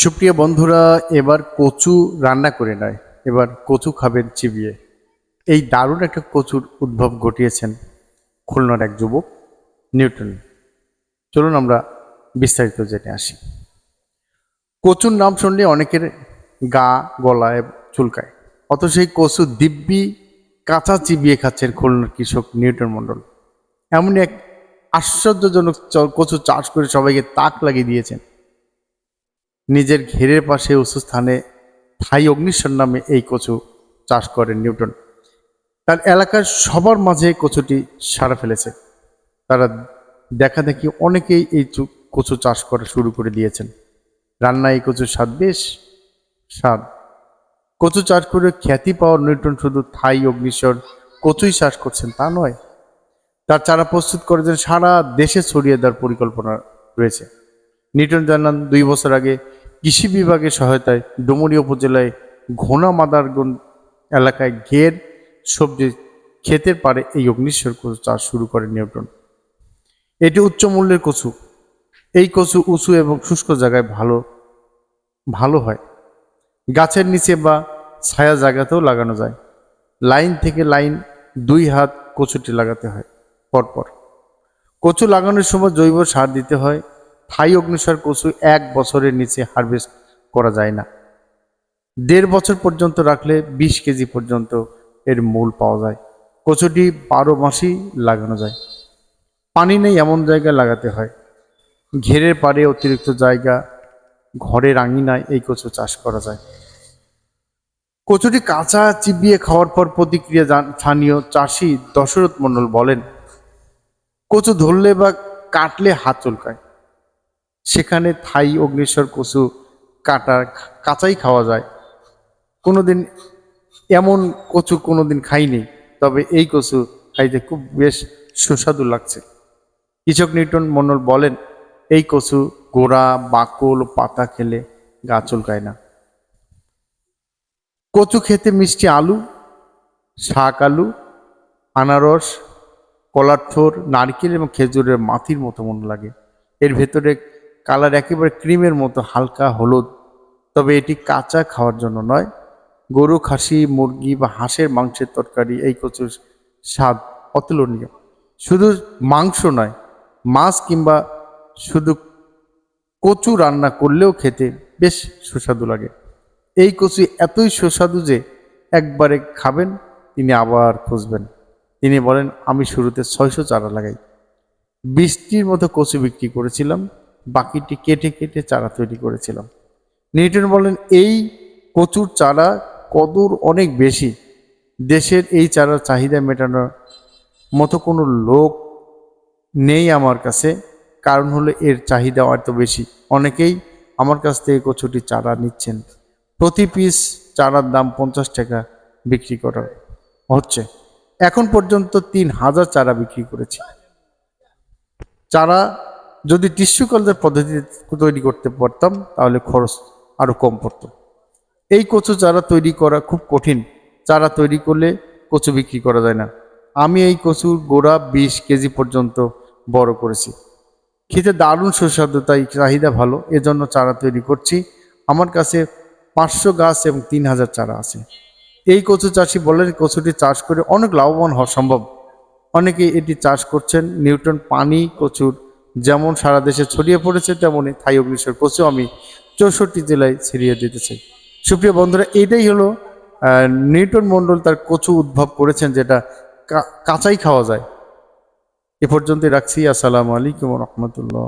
সুপ্রিয় বন্ধুরা, এবার কচু রান্না করে নয়। এবার কচু খাবেন চিবিয়ে। এই দারুণ একটা কচুর উদ্ভব ঘটিয়েছেন খুলনার এক যুবক, নিউটন। চলুন আমরা বিস্তারিত জেনে আসি। কচুর নাম শুনলে অনেকের গা, গলায় চুলকায়। অত সেই কচু দিব্যি কাঁচা চিবিয়ে খাচ্ছেন খুলনার কৃষক নিউটন মণ্ডল। এমনই এক আশ্চর্যজনক কচু চাষ করে সবাইকে তাক লাগিয়ে দিয়েছেন। নিজের ঘেরের পাশে উঁচু স্থানে থাই অগ্নিশ্বর নামে এই কচু চাষ করেন নিউটন। তার এলাকার সবার মাঝে কচুটি সারা ফেলেছে। তারা দেখা দেখি অনেকেই এই কচু চাষ করা শুরু করে দিয়েছেন। রান্না এই কচুর স্বাদ বেশ স্বাদ। কচু চাষ করে খ্যাতি পাওয়ার নিউটন শুধু থাই অগ্নিশ্বর কচুই চাষ করছেন তা নয়, তার চারা প্রস্তুত করেছেন সারা দেশে ছড়িয়ে দেওয়ার পরিকল্পনা রয়েছে। নিউটন জানান, দুই বছর আগে কৃষি বিভাগের সহায়তায় ডুমুরি উপজেলায় ঘোনা মাদারগঞ্জ এলাকায় ঘের, সবজি, ক্ষেতের পারে এই অগ্নিশ্বর কচু চাষ শুরু করে নিউটন এটি উচ্চ মূল্যের কচু। এই কচু উঁচু এবং শুষ্ক জায়গায় ভালো ভালো হয়। গাছের নিচে বা ছায়া জায়গাতেও লাগানো যায়। লাইন থেকে লাইন দুই হাত কচুটি লাগাতে হয়, পরপর। কচু লাগানোর সময় জৈব সার দিতে হয়। থাই অগ্নিসার কচু এক বছরের নিচে হারভেস্ট করা যায় না। দেড় বছর পর্যন্ত রাখলে বিশ কেজি পর্যন্ত এর মূল পাওয়া যায়। কচুটি বারো মাসই লাগানো যায়। পানি নেই এমন জায়গায় লাগাতে হয়। ঘেরের পারে অতিরিক্ত জায়গা ঘরের আঙিনায় এই কচু চাষ করা যায়। কচুটি কাঁচা চিবিয়ে খাওয়ার পর প্রতিক্রিয়া স্থানীয় চাষি দশরথ মণ্ডল বলেন, কচু ধরলে বা কাটলে হাত চুলকায়। সেখানে থাই, অগ্নিশ্বর, কচু কাটা কাঁচাই খাওয়া যায়। কোনোদিন এমন কচু কোনোদিন খাইনি, তবে এই কচু খাইতে খুব বেশ সুস্বাদু লাগছে। কৃষক নিউটন মন্ডল বলেন, এই কচু গোড়া, বাকল, পাতা খেলে গা চুলকায় না। কচু খেতে মিষ্টি আলু, শাক আলু, আনারস, কলার নারকেল এবং খেজুরের মাটির মতো মনে লাগে। এর ভেতরে কালার একেবারে ক্রিমের মতো হালকা হলুদ। তবে এটি কাঁচা খাওয়ার জন্য নয়। গরু, খাসি, মুরগি বা হাঁসের মাংসের তরকারি এই কচুর স্বাদ অতুলনীয়। শুধু মাংস নয়, মাছ কিংবা শুধু কচু রান্না করলেও খেতে বেশ সুস্বাদু লাগে। এই কচু এতই সুস্বাদু যে একবারে খাবেন, তিনি আবার খুঁজবেন। তিনি বলেন, আমি শুরুতে ছয়শো চারা লাগাই। বৃষ্টির মতো কচু বিক্রি করেছিলাম। বাকিটি কেটে কেটে চারা তৈরি করেছিলাম। নিউটন বলেন, এই কচুর চারা কদর অনেক বেশি। দেশের এই চারার চাহিদা মেটানোর মতো কোনো লোক নেই আমার কাছে। কারণ হলো, এর চাহিদা এত বেশি। অনেকেই আমার কাছ থেকে কচুটি চারা নিচ্ছেন। প্রতি পিস চারার দাম পঞ্চাশ টাকা বিক্রি করা হচ্ছে। এখন পর্যন্ত তিন হাজার চারা বিক্রি করেছি। চারা যদি টিস্যু কালচার পদ্ধতিতে তৈরি করতে পারতাম, তাহলে খরচ আরও কম পড়তো। এই কচু চারা তৈরি করা খুব কঠিন। চারা তৈরি করলে কচু বিক্রি করা যায় না। আমি এই কচুর গোড়া বিশ কেজি পর্যন্ত বড় করেছি। খেতে দারুণ সুস্বাদু, তাই চাহিদা ভালো। এজন্য চারা তৈরি করছি। আমার কাছে পাঁচশো গাছ এবং তিন হাজার চারা আছে। এই কচু চাষি বলেন, কচুটি চাষ করে অনেক লাভবান হওয়া সম্ভব। অনেকে এটি চাষ করছেন নিউটন পানি কচুর যেমন সারা দেশে ছড়িয়ে পড়েছে তেমনই থাই অগ্নিশ্বর কচু আমি চৌষট্টি জেলায় ছড়িয়ে দিতে চাই সুপ্রিয় বন্ধুরা এটাই হলো নিউটন মণ্ডল তার কচু উদ্ভব করেছেন যেটা কাঁচাই খাওয়া যায়। এ পর্যন্তই রাখছি। আসসালামু আলাইকুম রহমতুল্লাহ।